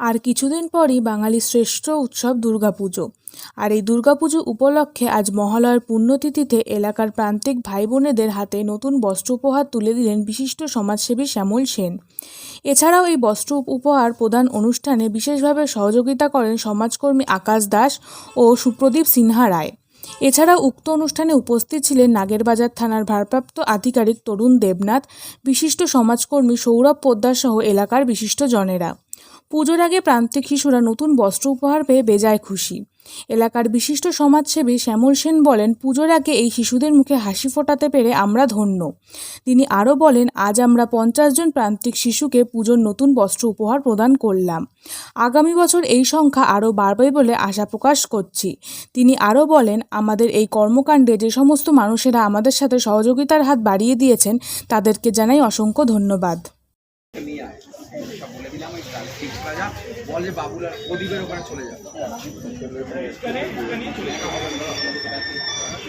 আর কিছুদিন পরই বাঙালির শ্রেষ্ঠ উৎসব দুর্গাপুজো। আর এই দুর্গাপুজো উপলক্ষে আজ মহালয়ার পুণ্যতিথিতে এলাকার প্রান্তিক ভাই বোনেদের হাতে নতুন বস্ত্র উপহার তুলে দিলেন বিশিষ্ট সমাজসেবী শ্যামল সেন। এছাড়াও এই বস্ত্র উপহার প্রদান অনুষ্ঠানে বিশেষভাবে সহযোগিতা করেন সমাজকর্মী আকাশ দাস ও সুপ্রদীপ সিনহা রায়। এছাড়াও উক্ত অনুষ্ঠানে উপস্থিত ছিলেন নাগেরবাজার থানার ভারপ্রাপ্ত আধিকারিক তরুণ দেবনাথ, বিশিষ্ট সমাজকর্মী সৌরভ পোদ্দার সহ এলাকার বিশিষ্ট জনেরা পুজোর আগে প্রান্তিক শিশুরা নতুন বস্ত্র উপহার পেয়ে বেজায় খুশি। এলাকার বিশিষ্ট সমাজসেবী শ্যামল সেন বলেন, পুজোর আগে এই শিশুদের মুখে হাসি ফোটাতে পেরে আমরা ধন্য। তিনি আরও বলেন, আজ আমরা পঞ্চাশ জন প্রান্তিক শিশুকে পুজোর নতুন বস্ত্র উপহার প্রদান করলাম। আগামী বছর এই সংখ্যা আরও বাড়বে বলে আশা প্রকাশ করছি। তিনি আরও বলেন, আমাদের এই কর্মকাণ্ডে যে সমস্ত মানুষেরা আমাদের সাথে সহযোগিতার হাত বাড়িয়ে দিয়েছেন, তাদেরকে জানাই অসংখ্য ধন্যবাদ। বলে বল যে বাবুলার প্রদীপের ওখানে চলে যাবে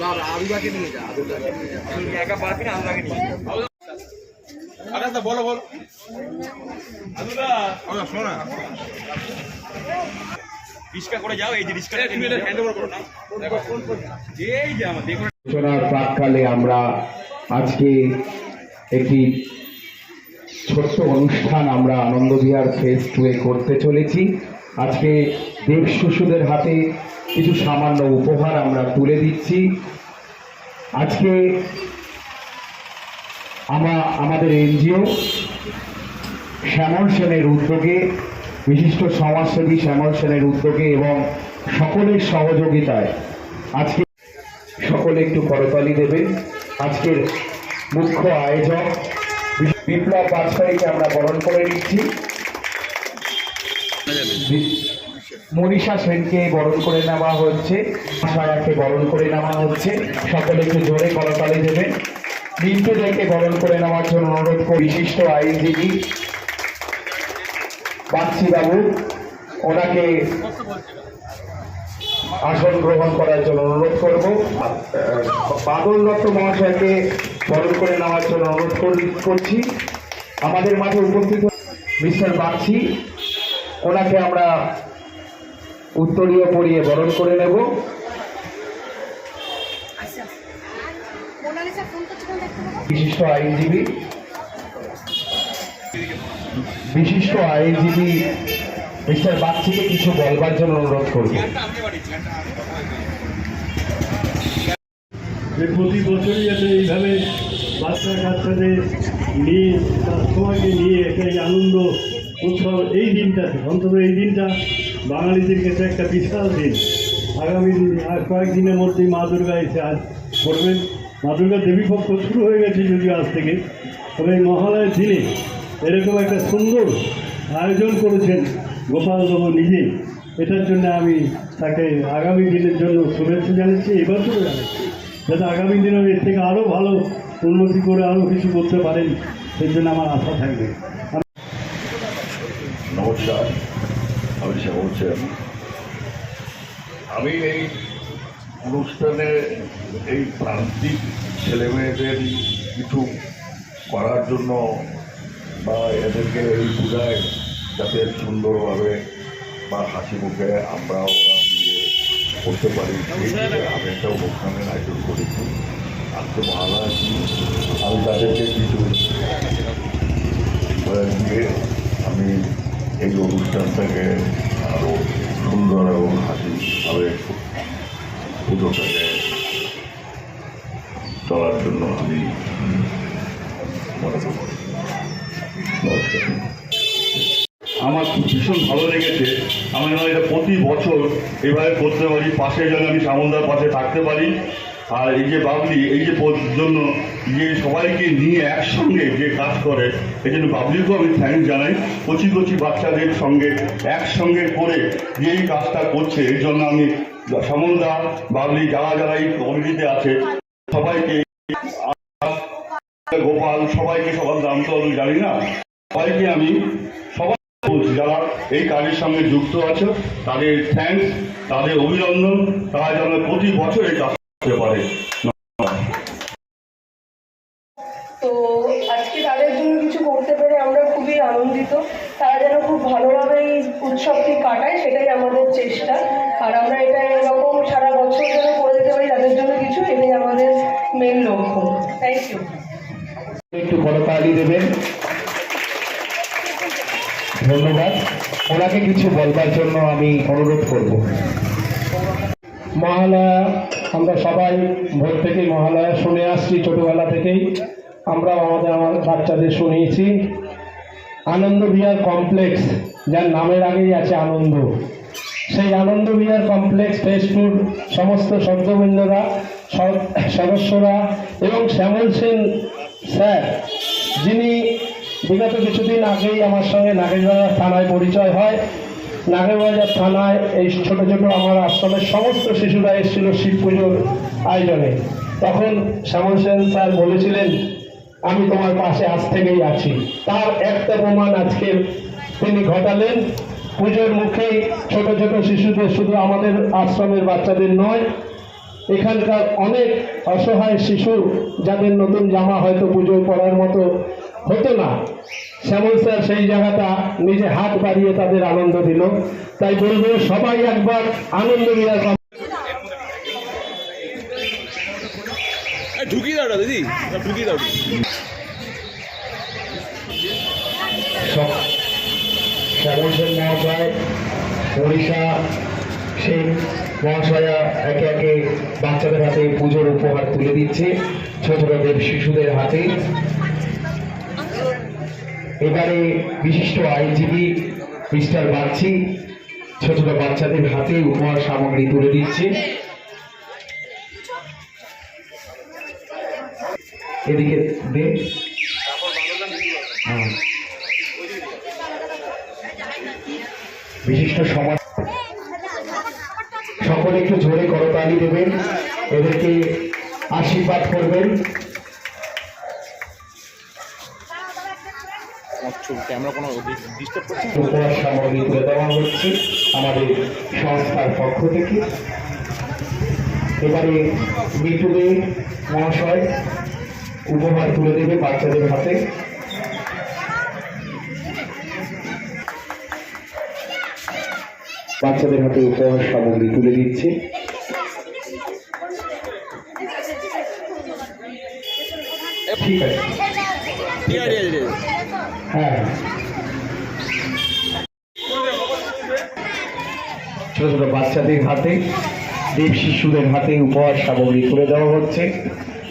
বাবা আলুদাকে নিয়ে যা। নিয়ে যা একা পারবি না আলুদাকে নিয়ে আচ্ছা বলো বলো। শোনা রিক্সা করে যাও এই যে রিক্সা তুমি এটা হ্যান্ড ওভার করো না। দেখো এই যে আমার প্রাককালে আমরা আজকে একটি ছোট্ট অনুষ্ঠান আমরা আনন্দ আনন্দবিহার ফেস টুয়ে করতে চলেছি। আজকে দেব শিশুদের হাতে কিছু সামান্য উপহার আমরা তুলে দিচ্ছি। আজকে আমা, আমাদের এনজিও শ্যামল সেনের উদ্যোগে, বিশিষ্ট সমাজসেবী শ্যামল সেনের উদ্যোগে এবং সকলের সহযোগিতায় আজকে সকলে একটু করতালি দেবে আজকের মুখ্য আয়োজক বিপ্লব বাজপেয়ীকে আমরা বরণ করে নিচ্ছি। মনীষা সেনকে বরণ করে নেওয়া হচ্ছে সায়াকে বরণ করে নেওয়া হচ্ছে। সকলে একটু জোরে করতালি দেবেন। মিন্টু দেরকে বরণ করে নেওয়ার জন্য অনুরোধ করি বিশিষ্ট আইনজীবী বাবু ওনাকে আসন গ্রহণ করার জন্য অনুরোধ করব। বাদল দত্ত মহাশয়কে বরণ করে নেওয়ার জন্য অনুরোধ করছি। আমাদের মাঝে উপস্থিত মিস্টার বাগচি ওনাকে আমরা উত্তরীয় পরিয়ে বরণ করে নেব। পাবো? বিশিষ্ট আইনজীবী। বিশিষ্ট আইনজীবী মিস্টার বাগচিকে কিছু বলবার জন্য অনুরোধ করব। যে প্রতি বছরই যাতে এইভাবে বাচ্চা কাচ্চাদের নিয়ে, সবাইকে নিয়ে একটা আনন্দ উৎসব এই দিনটাতে, অন্তত এই দিনটা বাঙালিদের কাছে একটা বিশাল দিন। আগামী দিন, আর কয়েকদিনের মধ্যেই মা দুর্গা এসে আজ করবেন। মা দুর্গা দেবী পক্ষ শুরু হয়ে গেছে যদিও আজ থেকে। তবে এই মহালয়ের দিনে এরকম একটা সুন্দর আয়োজন করেছেন গোপাল গোপালবাবু নিজে। এটার জন্য আমি তাকে আগামী দিনের জন্য শুভেচ্ছা জানাচ্ছি এবছরও জানাচ্ছি। যাতে আগামী দিনে এর থেকে আরও ভালো উন্নতি করে আরও কিছু করতে পারেন সেই জন্য আমার আশা থাকবে। নমস্কার, আমি শ্যামল আমি এই অনুষ্ঠানে এই প্রান্তিক ছেলেমেয়েদের কিছু করার জন্য বা এদেরকে এই পূজায় যাতে সুন্দরভাবে বা হাসি মুখে আমরা করতে পারি আমি একটা অনুষ্ঠানের আয়োজন করেছি। আজকে ভালো আছি। আমি তাদেরকে কিছু দিয়ে আমি এই অনুষ্ঠানটাকে আরও সুন্দর এবং হাসিভাবে পুজোটাকে চলার জন্য আমি মনে করি নমস্কার আমার ভীষণ ভালো লেগেছে। আমি যেন এটা প্রতি বছর এভাবে করতে পারি, পাশে যেন আমি সামন্দার পাশে থাকতে পারি। আর এই যে বাবলি, এই যে জন্য যে সবাইকে নিয়ে একসঙ্গে যে কাজ করে, এই জন্য বাবলিকেও আমি থ্যাংক জানাই। কচি কচি বাচ্চাদের সঙ্গে একসঙ্গে করে যে এই কাজটা করছে, এই জন্য আমি সামন্দা বাবলি যারা যারা এই কমিটিতে আছে, সবাইকে গোপাল, সবাইকে সবার দাম তো আমি জানি না। সবাইকে আমি যারা এই কাজের সঙ্গে যুক্ত আছে তাদের থ্যাঙ্কস তাদের অভিনন্দন। তারা যেন প্রতি বছর এই কাজ করতে পারে। তো আজকে তাদের জন্য কিছু করতে পেরে আমরা খুবই আনন্দিত। তারা যেন খুব ভালোভাবে এই উৎসবটি কাটায় সেটাই আমাদের চেষ্টা। আর আমরা এটা এরকম সারা বছর ধরে করে দিতে পারি তাদের জন্য কিছু এটাই আমাদের মেন লক্ষ্য। থ্যাংক ইউ একটু করতালি দেবেন। ধন্যবাদ। ওনাকে কিছু বলবার জন্য আমি অনুরোধ করব। মহালয়া, আমরা সবাই ভোর থেকেই মহালয়া শুনে আসছি, ছোটবেলা থেকেই। আমরা আমাদের, আমার বাচ্চাদের শুনিয়েছি। আনন্দ বিহার কমপ্লেক্স, যার নামের আগেই আছে আনন্দ। সেই আনন্দ বিহার কমপ্লেক্স ফেস টুর সমস্ত স- সদস্যরা এবং শ্যামল সেন স্যার, যিনি বিগত কিছুদিন আগেই আমার সঙ্গে নাগেরবাজার থানায় পরিচয় হয়। নাগেরবাজার থানায় এই ছোট ছোট আমার আশ্রমের সমস্ত শিশুরা এসেছিল শিব পুজোর আয়োজনে। তখন শ্যামল সেন স্যার বলেছিলেন, আমি তোমার পাশে আজ থেকেই আছি। তার একটা প্রমাণ আজকে তিনি ঘটালেন। পুজোর মুখেই ছোট ছোট শিশুদের শুধু আমাদের আশ্রমের বাচ্চাদের নয়, এখানকার অনেক অসহায় শিশু, যাদের নতুন জামা হয়তো পুজোয় পরার মতো হতো না। শ্যামল স্যার সেই জায়গাটা নিজে হাত বাড়িয়ে তাদের আনন্দ দিল। তাই বলব সবাই একবার আনন্দ এই ঢুকিয়ে দাও দিদি। ঢুকিয়ে দাও। শ্যামল সেন মহাশয় মনীষা সেন মহাশয়া একে একে বাচ্চাদের হাতে পুজোর উপহার তুলে দিচ্ছে। ছোট ছোটদের শিশুদের হাতে। এবারে বিশিষ্ট আইনজীবী মিস্টার বাগচি, ছোট ছোট বাচ্চাদের হাতে উপহার সামগ্রী তুলে দিচ্ছে। এদিকে হ্যাঁ। বিশিষ্ট সমাজ সকলে একটু জোরে করতালি দেবেন। এদেরকে আশীর্বাদ করবেন। ক্যামেরা কোনো ডিস্টার্ব করছে উপহার সামগ্রী তুলে দেওয়া হচ্ছে আমাদের সংস্থার পক্ষ থেকে। এবারে মিটুবে মহাশয় উপহার তুলে দেবে বাচ্চাদের হাতে। বাচ্চাদের হাতে উপহার সামগ্রী তুলে দিচ্ছে। ঠিক আছে ঠিক আছে ঠিক আছে হ্যাঁ ছোট ছোট বাচ্চাদের হাতে, দেব শিশুদের হাতে উপহার সামগ্রী তুলে দেওয়া হচ্ছে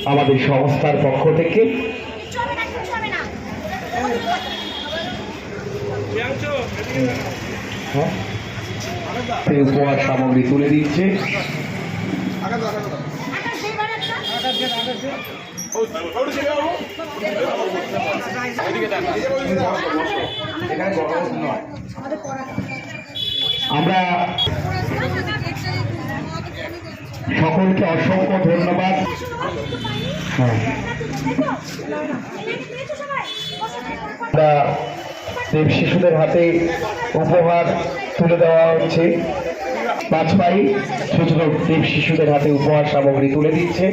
আমাদের সংস্থার পক্ষ থেকে। হ্যাঁ? উপহার সামগ্রী তুলে দিচ্ছে। আমরা সকলকে অসংখ্য ধন্যবাদ। আমরা দেব শিশুদের হাতে উপহার তুলে দেওয়া হচ্ছে। বাজপাই ছোট ছোট দেব শিশুদের হাতে উপহার সামগ্রী তুলে দিচ্ছে।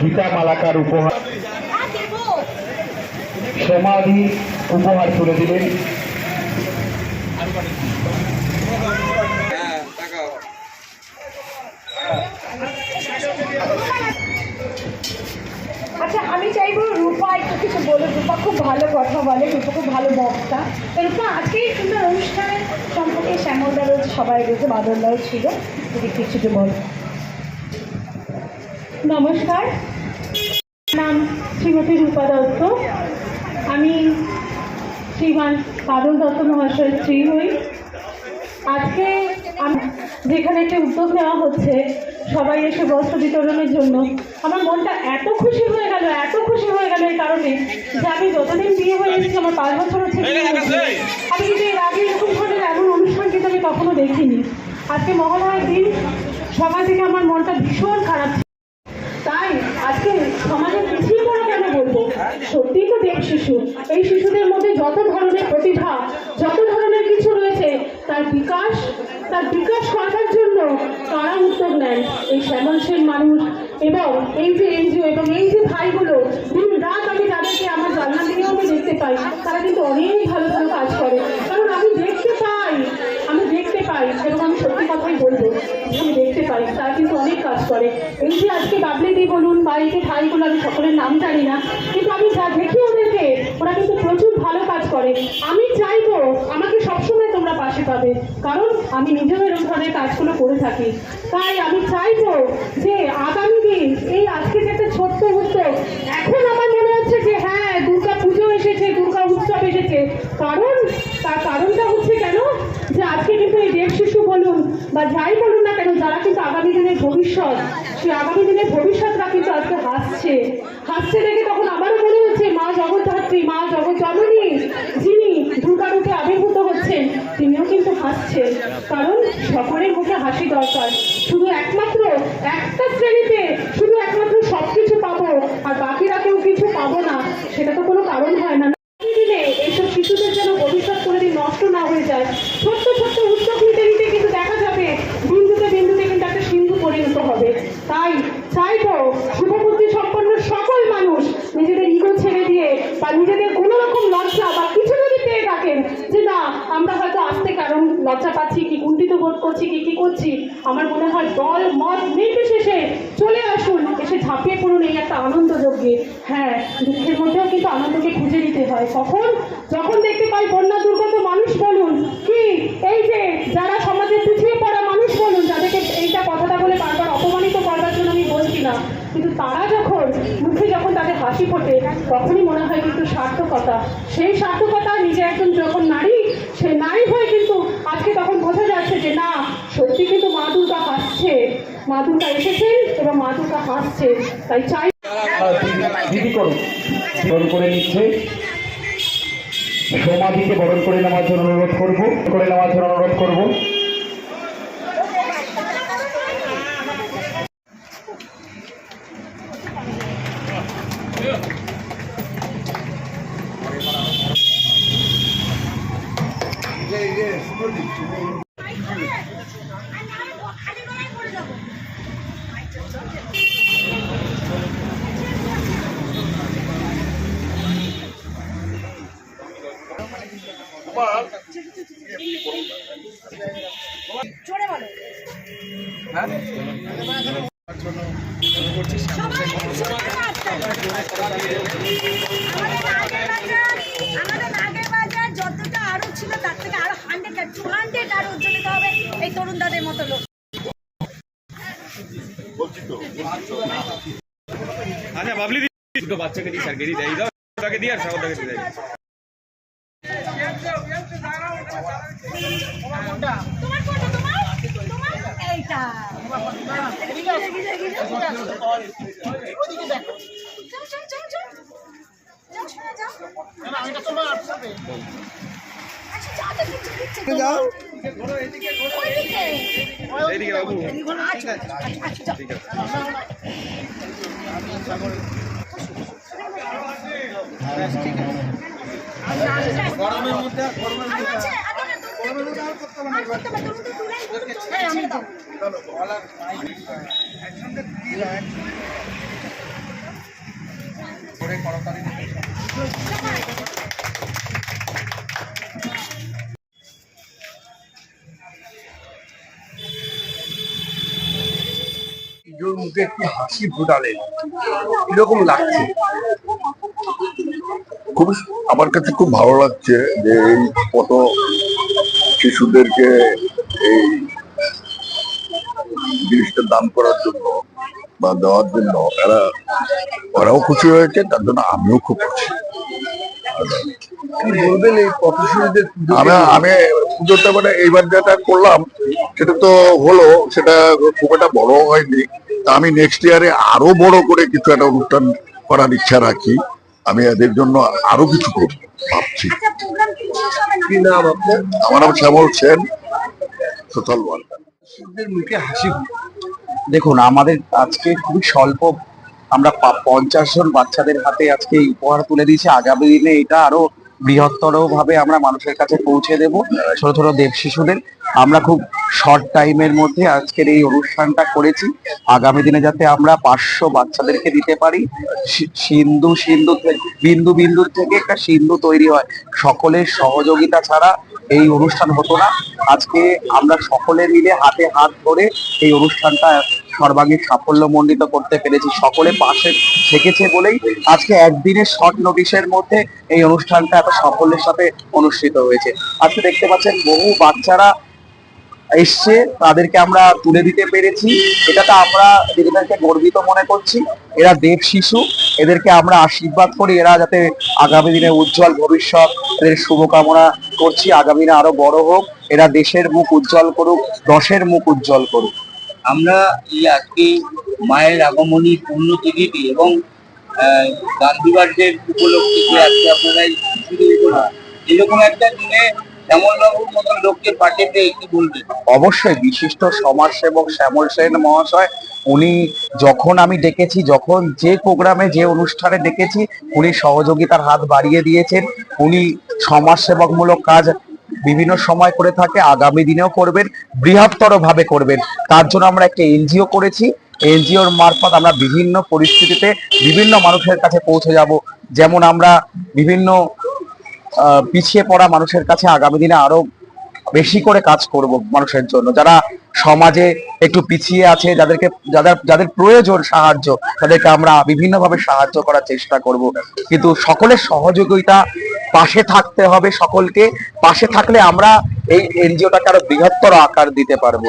গীতা মালাকার উপহার। সমাধি উপহার তুলে দিলেন। আচ্ছা আমি চাইব রূপা একটু কিছু বলে রূপা খুব ভালো কথা বলে, রূপা খুব ভালো বক্তা। তো রূপা, আজকে এই সুন্দর অনুষ্ঠানের সম্পর্কে শ্যামলদা রয়েছে সবাই রয়েছে বাদলদাও ছিল। যদি কিছু বল নমস্কার। নাম শ্রীমতী রূপা দত্ত। আমি শ্রীমান বাদল দত্ত মহাশয়ের স্ত্রী হই। আজকে আমি, যেখানে একটা উদ্যোগ নেওয়া হচ্ছে, সবাই এসে বস্ত্র বিতরণের জন্য। আমার মনটা এত খুশি হয়ে গেল, এত খুশি হয়ে গেল এই কারণে যে আমি যতদিন বিয়ে হয়ে এসেছি, আমার পাঁচ বছর হচ্ছে আমি কিন্তু এর আগে এরকম ধরনের এমন অনুষ্ঠান কিন্তু আমি কখনো দেখিনি। আজকে মহালয়ার দিন সবাই থেকে আমার মনটা ভীষণ খারাপ ছিল। তাই আজকে সমাজের পিছিয়ে পড়া কেন বলব সত্যিই তো দেব শিশু এই শিশুদের মধ্যে যত ধরনের প্রতিভা, যত ধরনের কিছু রয়েছে, তার বিকাশ তার বিকাশ করার জন্য তারা উদ্যোগ নেন এই শ্যামল সেন মানুষ এবং এই যে এনজিও এবং এই যে ভাইগুলো, দিন রাত আমি তাদেরকে আমার জানলা আমি দেখতে পাই, তারা কিন্তু অনেক ভালো ভালো কাজ করে। কারণ আমি দেখতে পাই, আমি দেখতে পাই এবং আমি সত্যি কথাই বলব, আমি দেখতে পাই, তারা কিন্তু অনেক কাজ করে। এই যে আজকে বাবলি বলুন বা এই যে ভাইগুলো, আমি সকলের নাম জানি না, কিন্তু আমি যা দেখি ওরা কিন্তু প্রচুর ভালো কাজ করে। আমি চাইব আমাকে সবসময় তোমরা পাশে পাবে, কারণ আমি নিজেও এরকম ধরনের কাজগুলো করে থাকি। তাই আমি চাইব যে আগামী দিন এই আজকে যে একটা ছোট্ট উদ্যোগ এখন আমার মনে হচ্ছে যে হ্যাঁ দুর্গা পুজো এসেছে, দুর্গা উৎসব এসেছে। কারণ, তার কারণটা হচ্ছে কেন? যে আজকে কিন্তু এই দেব শিশু বলুন বা যাই বলুন না কেন, যারা কিন্তু আগামী দিনের ভবিষ্যৎ সেই আগামী দিনের ভবিষ্যৎরা কিন্তু আজকে হাসছে। হাসছে দেখে তখন আমারও মনে হচ্ছে মা জগদ্ধাত্রী, মা জগৎ জননী যিনি দুর্গা রূপে আবির্ভূত হচ্ছেন, তিনিও কিন্তু হাসছেন। কারণ সকলের মুখে হাসি দরকার। শুধু একমাত্র একটা শ্রেণীতে শুধু একমাত্র সব কিছু পাবো, আর বাকিরা কেউ কিছু পাবো না, সেটা তো কোনো কারণ হয় না। দিনে এইসব শিশুদের যেন ভবিষ্যৎ কোনোদিন নষ্ট না হয়ে যায় ছোট্ট ছোট্ট উদ্যোগ নিতে নিতে কিন্তু দেখা যাবে বিন্দুতে বিন্দুতে কিন্তু একটা সিন্ধু পরিণত হবে তাই চাইব শুভবুদ্ধি সম্পন্ন সকল মানুষ নিজেদের ইগো ছেড়ে দিয়ে বা নিজেদের কোনো রকম লজ্জা বা কিছু যদি পেয়ে থাকেন যে না আমরা হয়তো আসতে কারণ লজ্জা পাচ্ছি, কি কুণ্ঠিত বোধ করছি, কি কি করছি? আমার মনে হয় দল মত নির্বিশেষে চলে আসুন। এসে ঝাঁপিয়ে পড়ুন এই একটা আনন্দ যজ্ঞে। হ্যাঁ দুঃখের মধ্যেও কিন্তু আনন্দকে খুঁজে নিতে হয়। কখন? যখন দেখতে পাই বন্যা দুর্গত মানুষ বলুন, কি? এই যে যারা সমাজে পিছিয়ে পড়া মানুষ বলুন যাদেরকে এইটা কথাটা বলে বারবার অপমানিত করবার জন্য আমি বলছি না। কিন্তু তারা যখন মুখে যখন তাদের হাসি ফোটে, তখনই মনে হয় কিন্তু সার্থকতা। সেই সার্থকতা নিজে একজন যখন নারী সে নারী হয়ে কিন্তু আজকে তখন বোঝা যাচ্ছে যে না সত্যি কিন্তু মা দুর্গা হাসছে মা দুর্গা এসেছেন এবং মা হাসছে, তাই চাই দিদি করুন। বরণ করে নিচ্ছে। সমাধিকে বরণ করে নেওয়ার জন্য অনুরোধ করব। করে নেওয়ার জন্য অনুরোধ করব। যতটা তার থেকে আরও আরও হবে এই মতো আচ্ছা বাবলি দুটো বাচ্চাকে দিই স্যারকে দিই দেয় দাও ওটাকে দিই আর সাগরটাকে দিয়ে দেয় তোমার কোনটা তোমার তোমার এইটা দেখি, দেখি, দেখি, দেখি। চল, চল, চল, চল। যাও, সোনা, যাও। আচ্ছা, যাও তো, কিচ্ছু, কিচ্ছু, যাও। আচ্ছা, আচ্ছা, আচ্ছা। গরমের মধ্যে গরমের আরও মুখে একটু হাসি ফোটালেন কীরকম লাগছে। খুব আমার কাছে খুব ভালো লাগছে যে এই কত শিশুদেরকে এই জিনিসটা দান করার জন্য বা দেওয়ার জন্য এরা ওরাও খুশি হয়েছে তার জন্য আমিও খুব খুশি। বলবেন এই পথশিশুদের আমি আমি পুজোটা মানে এইবার যেটা করলাম সেটা তো হলো সেটা খুব একটা বড় হয়নি। তা আমি নেক্সট ইয়ারে আরও বড় করে কিছু একটা অনুষ্ঠান করার ইচ্ছা রাখি। আমি এদের জন্য আরও কিছু করব ভাবছি। আচ্ছা, কি নাম আপনার? আমার নাম শ্যামল সেন সোশ্যাল ওয়ার্কার মুখে হাসি দেখুন আমাদের আজকে খুবই স্বল্প আমরা পঞ্চাশ জন বাচ্চাদের হাতে আজকে উপহার তুলে দিয়েছি। আগামী দিনে এটা আরও বৃহত্তর ভাবে আমরা মানুষের কাছে পৌঁছে দেব, ছোট ছোট দেব শিশুদের। আমরা খুব শর্ট টাইমের মধ্যে আজকের এই অনুষ্ঠানটা করেছি। আগামী দিনে যাতে আমরা পাঁচশো বাচ্চাদেরকে দিতে পারি। সিন্ধু সিন্ধু বিন্দু বিন্দু থেকে একটা সিন্ধু তৈরি হয়। সকলের সহযোগিতা ছাড়া এই অনুষ্ঠান হতো না। আজকে আমরা সকলে মিলে হাতে হাত ধরে এই অনুষ্ঠানটা সর্বাঙ্গীন সাফল্যমণ্ডিত করতে পেরেছি। সকলে পাশে থেকেছে বলেই আজকে একদিনের শর্ট নোটিশের মধ্যে এই অনুষ্ঠানটা এত সাফল্যের সাথে অনুষ্ঠিত হয়েছে। আজকে দেখতে পাচ্ছেন বহু বাচ্চারা এসছে, তাদেরকে আমরা তুলে দিতে পেরেছি। এটাতে আমরা এদেরকে গর্বিত মনে করছি। এরা দেব শিশু, এদেরকে আমরা আশীর্বাদ করি। এরা যাতে আগামী দিনে উজ্জ্বল ভবিষ্যৎ, এদের শুভকামনা করছি। আগামী দিনে আরও বড় হোক। এরা দেশের মুখ উজ্জ্বল করুক, দশের মুখ উজ্জ্বল করুক। আমরা এই আজকে মায়ের আগমনী পুণ্যতিথিতে এবং আহ, গান্ধী বার্ষের উপলক্ষে যে আজকে আপনারা এরকম একটা দিনে লোককে পেয়ে বলবেন? অবশ্যই বিশিষ্ট সমাজসেবক শ্যামল সেন মহাশয় উনি যখন আমি ডেকেছি যখন যে প্রোগ্রামে যে অনুষ্ঠানে ডেকেছি উনি সহযোগিতার হাত বাড়িয়ে দিয়েছেন। উনি সমাজসেবকমূলক কাজ বিভিন্ন সময় করে থাকে, আগামী দিনেও করবেন, বৃহত্তর ভাবে করবেন। তার জন্য আমরা একটা এনজিও করেছি। এনজিওর মারফত আমরা বিভিন্ন পরিস্থিতিতে বিভিন্ন মানুষের কাছে পৌঁছে যাব। যেমন আমরা বিভিন্ন পিছিয়ে পড়া মানুষের কাছে আগামী দিনে আরও বেশি করে কাজ করব মানুষের জন্য। যারা সমাজে একটু পিছিয়ে আছে, যাদেরকে, যাদের যাদের প্রয়োজন সাহায্য, তাদেরকে আমরা বিভিন্নভাবে সাহায্য করার চেষ্টা করব। কিন্তু সকলের সহযোগিতা পাশে থাকতে হবে। সকলকে পাশে থাকলে আমরা এই এনজিওটাকে আরও বৃহত্তর আকার দিতে পারব।